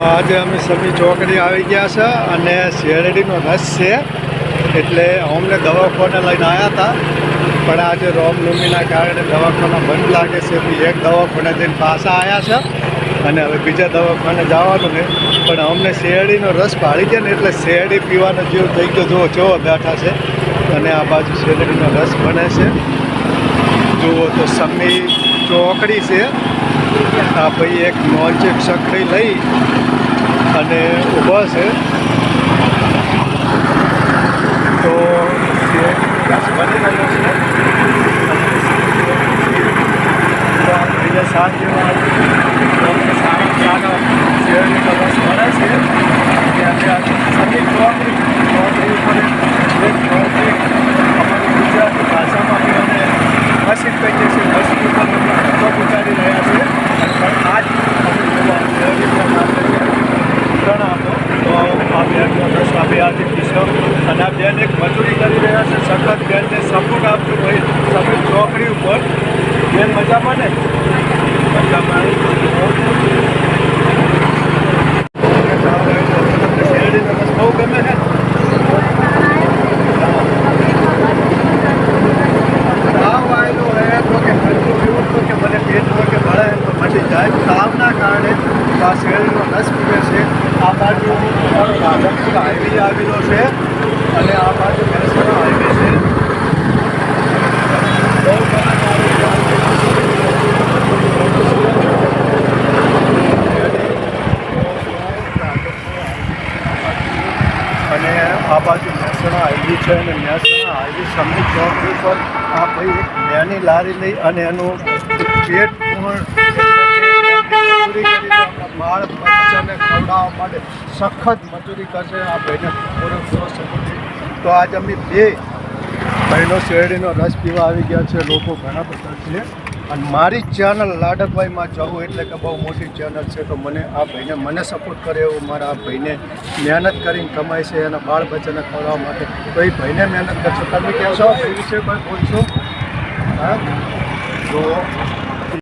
આજે અમે સમી ચોકડી આવી ગયા છે અને શેરડીનો રસ છે. એટલે અમને દવાખાને લઈને આવ્યા હતા. પણ આજે રોમનવમીના કારણે દવાખાના બંધ લાગે છે. તો એક દવાખાને જઈને પાછા આવ્યા છે. અને હવે બીજા દવાખાને જવાનું ને પણ અમને શેરડીનો રસ પાડી ગયા ને એટલે શેરડી પીવાનો જેવો થઈ ગયો. જુઓ કેવો બેઠા છે. અને આ બાજુ શેરડીનો રસ બને છે. જુઓ તો સમી ચોકડી છે. આ ભાઈ એક નોનચેક સકડી લઈ અને ઊભા છે. તો જે રસ બની રહ્યો છે તો આ ભાઈને સાંજેમાં અમને સારા સારા શેરડીનો રસ મળે છે ત્યારે આ સમી ચોકડી ચોકડી ઉપર એક ચોકડી અમારી ગુજરાતી ભાષામાં બી અમે મસ્જિદ કહીએ છીએ મસ્જિદ ઉપર અમે ધક્કો ઉતારી રહ્યા છે પણ આજ અમે જોવા શેરડીના નામે પ્રણામો તો આ બેનનો રસ આ બે આજે પીશો અને એક મજૂરી કરી રહ્યા છે, સખત બેનને સપોર્ટ આપજો ભાઈ સફેદ ચોકડી ઉપર બેન મજામાં ને મજામાં બહુ ગમે છે. આ બાજુ રાધનપુર હાઈવે આવેલો છે. અને આ બાજુ મહેસાણા હાઈવે છે. અને આ બાજુ મહેસાણા હાઈવે છે અને મહેસાણા હાઈવે સમી ચોક પર આ ભાઈ એક નાની લારી લઈ અને એનું પેટ પણ બાળ બચ્ચાને ખવડાવવા માટે સખત મજૂરી કરશે આ ભાઈને પૂરેપૂરો તો આજ અમે બે બહેનો શેરડીનો રસ પીવા આવી ગયા છે, લોકો ઘણા બધા છે. અને મારી ચેનલ લાડકભાઈમાં જવું એટલે કે બહુ મોટી ચેનલ છે, તો મને આ ભાઈને મને સપોર્ટ કરે એવું મારા આ ભાઈને મહેનત કરીને કમાય છે એના બાળ બચ્ચાને ખવડાવવા માટે. તો એ ભાઈને મહેનત કરશો. તમે કહેશો એ વિશે કોઈ? બોલશો? હા? જુઓ.